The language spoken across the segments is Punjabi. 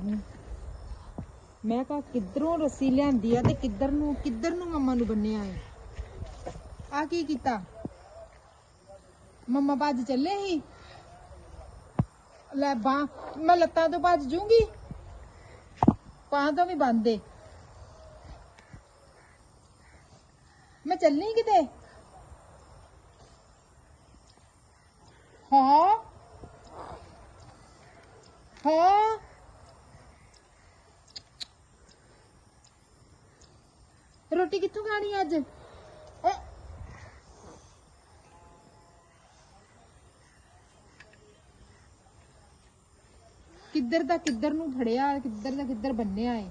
ਬੰਨੀ ਮੈਂ ਕਹਾ ਕਿੱਧਰੋਂ ਰੱਸੀ ਲਿਆਂਦੀ ਆ ਤੇ ਕਿੱਧਰ ਨੂੰ ਕਿੱਧਰ ਨੂੰ ਮੰਮਾ ਨੂੰ ਬੰਨਿਆ ਏ? ਆ ਕੀ ਕੀਤਾ? ਮੰਮਾ ਭੱਜ ਚੱਲੇ ਹੀ ਲੈ ਬਾਹ, ਮੈਂ ਲੱਤਾਂ ਤੋਂ ਭੱਜ ਜੂੰਗੀ। ਬਾਹਾਂ ਤੋਂ ਵੀ ਬੰਦੇ ਮੈਂ ਚੱਲਣੀ ਕਿਤੇ? ਹਾਂ? ਹਾਂ? ਰੋਟੀ ਕਿੱਥੋਂ ਖਾਣੀ ਅੱਜ? ਕਿੱਧਰ ਦਾ ਕਿੱਧਰ ਨੂੰ ਫੜਿਆ ਕਿੱਧਰ ਦਾ ਕਿੱਧਰ ਬੰਨਿਆ ਏ?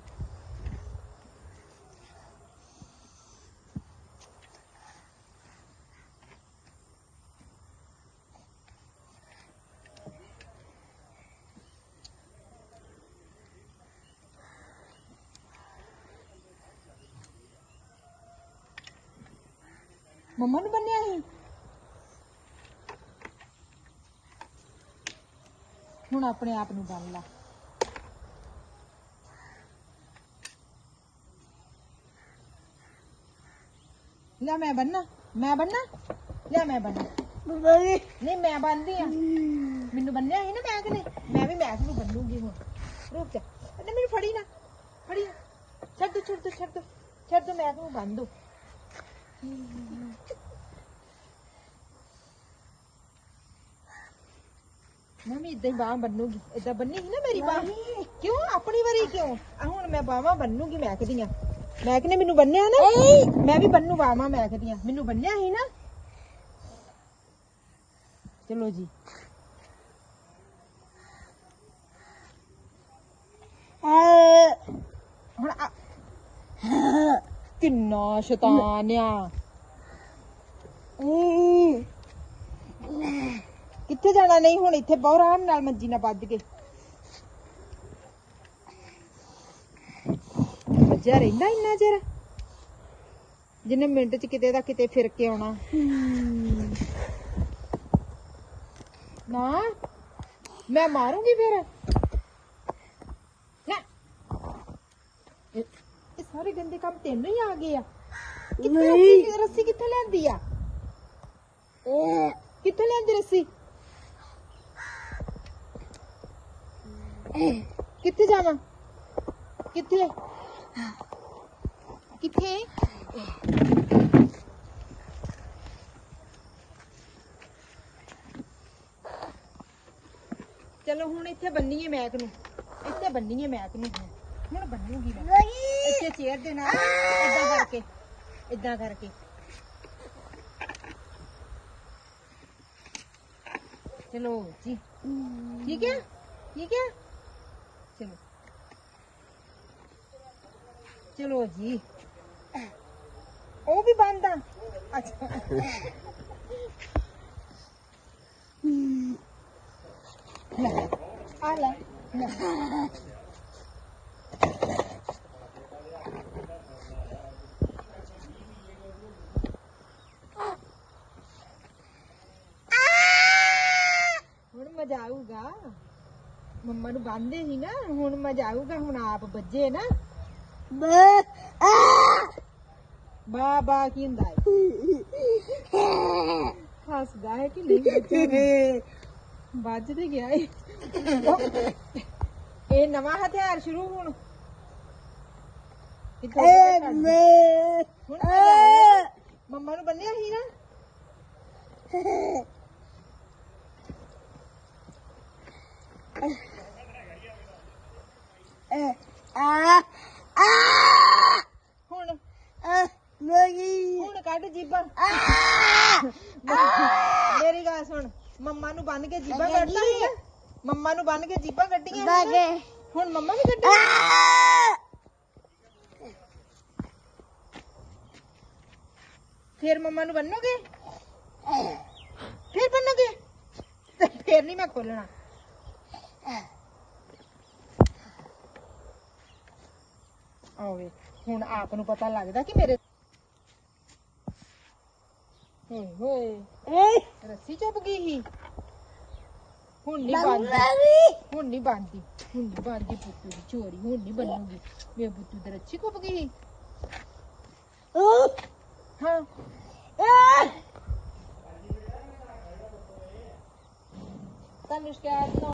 ਮੰਮਾ ਨੂੰ ਬੰਨਿਆ ਸੀ? ਹੁਣ ਆਪਣੇ ਆਪ ਨੂੰ ਬੰਨ ਲਾ। ਲੈ ਮੈਂ ਬੰਨਾ ਮੈਂ ਬੰਨਾ ਲੈ ਮੈਂ ਬੰਨਾ ਨਹੀਂ ਮੈਂ ਬੰਨਦੀ ਆ। ਮੈਨੂੰ ਬੰਨਿਆ ਸੀ ਨਾ ਮੈਂ ਕਿ ਨਹੀਂ ਮੈਂ ਵੀ ਮੈਕ ਨੂੰ ਬੰਨੂਗੀ ਹੁਣ। ਰੁਕ ਜਾ। ਮੈਨੂੰ ਫੜੀ ਨਾ। ਫੜੀ। ਛੱਡ ਦੋ ਛੱਡ ਦੋ ਛੱਡ ਦੋ। ਛੱਡ ਦੋ ਮੈਕ ਨੂੰ ਬੰਨ ਦੋ ਮੈਂ ਵੀ ਇਦਾਂ ਹੀ ਬਾਹ ਬੰਨੂਗੀ। ਇਦਾਂ ਬੰਨੀ ਸੀ ਨਾ ਮੇਰੀ ਬਾਹ? ਕਿਉਂ? ਆਪਣੀ ਵਾਰੀ ਕਿਉਂ? ਆ ਹੁਣ ਮੈਂ ਬਾਹਾਂ ਬੰਨੂਗੀ ਮੈਕ ਦੀਆਂ ਮੈਕ ਨੇ ਮੈਨੂੰ ਬੰਨਿਆ ਨਾ? ਮੈਂ ਵੀ ਬੰਨੂ ਬਾਹਾਂ ਮੈਕ ਦੀਆਂ ਮੈਨੂੰ ਬੰਨਿਆ ਸੀ ਨਾ? ਚਲੋ ਜੀ। ਆ- ਕਿੰਨਾ ਸ਼ੈਤਾਨ ਆ। ਕਿੱਥੇ ਜਾਣਾ? ਨਹੀਂ ਹੁਣ ਇੱਥੇ ਬਹੁਤ ਆਰਾਮ ਨਾਲ ਮੰਜੀ ਨਾਲ ਵੱਜ ਕੇ। ਵੱਜਿਆ ਰਹਿੰਦਾ ਇੰਨਾ ਚਿਰ। ਜਿੰਨੇ ਮਿੰਟ ਚ ਕਿਤੇ ਦਾ ਕਿਤੇ ਫਿਰ ਕੇ ਆਉਣਾ। ਨਾ ਮੈਂ ਮਾਰੂੰਗੀ ਫਿਰ। ਨਾ। ਇਹ ਸਾਰੇ ਗੰਦੇ ਕੰਮ ਤੈਨੂੰ ਹੀ ਆ ਗਏ ਆ। ਕਿੱਥੇ ਰੱਸੀ ਰੱਸੀ ਕਿੱਥੇ ਲੈਂਦੀ ਆ? ਕਿੱਥੇ ਲੈਂਦੀ ਰੱਸੀ? ਕਿੱਥੇ ਜਾਵਾਂ? ਕਿੱਥੇ? ਕਿੱਥੇ? ਚਲੋ ਹੁਣ ਇੱਥੇ ਬੰਨੀਏ ਮੈਕ ਨੂੰ। ਇੱਥੇ ਬੰਨੀਏ ਮੈਕ ਨੂੰ। ਹੁਣ ਬੰਨੂਗੀ ਮੈਂ। ਇੱਥੇ ਚੇਅਰ ਦੇ ਨਾਲ ਇਦਾਂ ਕਰਕੇ ਇਦਾਂ ਕਰਕੇ ਚਲੋ ਜੀ ਠੀਕ ਹੈ ਠੀਕ ਹੈ ਚਲੋ ਚਲੋ ਜੀ ਉਹ ਵੀ ਬੰਦ ਆ ਅੱਛਾ ਆਊਗਾ ਮੰਮਾ ਨੂੰ ਬੰਨਦੇ ਸੀ ਨਾ ਹੁਣ ਮਜ਼ਾ ਆਊਗਾ ਹੁਣ ਆਪ ਵੱਜੇ ਨਾ। ਬਾ ਬਾ ਕੀ ਹੁੰਦਾ ਹੈ? ਹੱਸਦਾ ਹੈ ਕਿ ਨਹੀਂ ਬੱਚਾ? ਵੱਜ ਤੇ ਗਿਆ ਏ ਇਹ ਨਵਾਂ ਹਥਿਆਰ ਸ਼ੁਰੂ ਹੁਣ। ਮੰਮਾ ਨੂੰ ਬੰਨਿਆ ਸੀ ਨਾ? ਹੁਣ ਹੁਣ ਕੱਢ ਜੀਬਾਂ। ਮੇਰੀ ਗੱਲ ਸੁਣ ਮੰਮਾ ਨੂੰ ਬੰਨ ਕੇ ਜੀਬਾਂ ਕੱਢਦਾ ਸੀ ਨਾ? ਮੰਮਾ ਨੂੰ ਬੰਨ ਕੇ ਜੀਬਾਂ ਕੱਢੀਆਂ। ਹੁਣ ਮੰਮਾ ਵੀ ਕੱਢੀ ਫਿਰ ਮੰਮਾ ਨੂੰ ਬੰਨੋਗੇ ਫਿਰ ਬੰਨੋਗੇ ਫਿਰ ਨਹੀਂ ਮੈਂ ਖੋਲਣਾ ਆਵੇ ਹੁਣ ਆਪ ਨੂੰ ਪਤਾ ਲੱਗਦਾ ਕਿ ਮੇਰੇ ਹੋਏ ਹੋਏ ਰੱਸੀ ਚੁੱਪ ਗਈ ਸੀ। ਹੁਣ ਨਹੀਂ ਬੰਦੀ ਹੁਣ ਨਹੀਂ ਬੰਦੀ ਹੁਣ ਨਹੀਂ ਬੰਦੀ ਪੁੱਤੂ ਦੀ ਚੋਰੀ ਹੁਣ ਨਹੀਂ ਬੰਨੂਗੀ ਮੇਰੇ ਪੁੱਤੂ ਤੇ ਰੱਛੀ ਕੁੱਪ ਗਈ ਹਾਂ। ਤੁਹਾਨੂੰ ਸ਼ਿਕਾਇਤ ਨਾ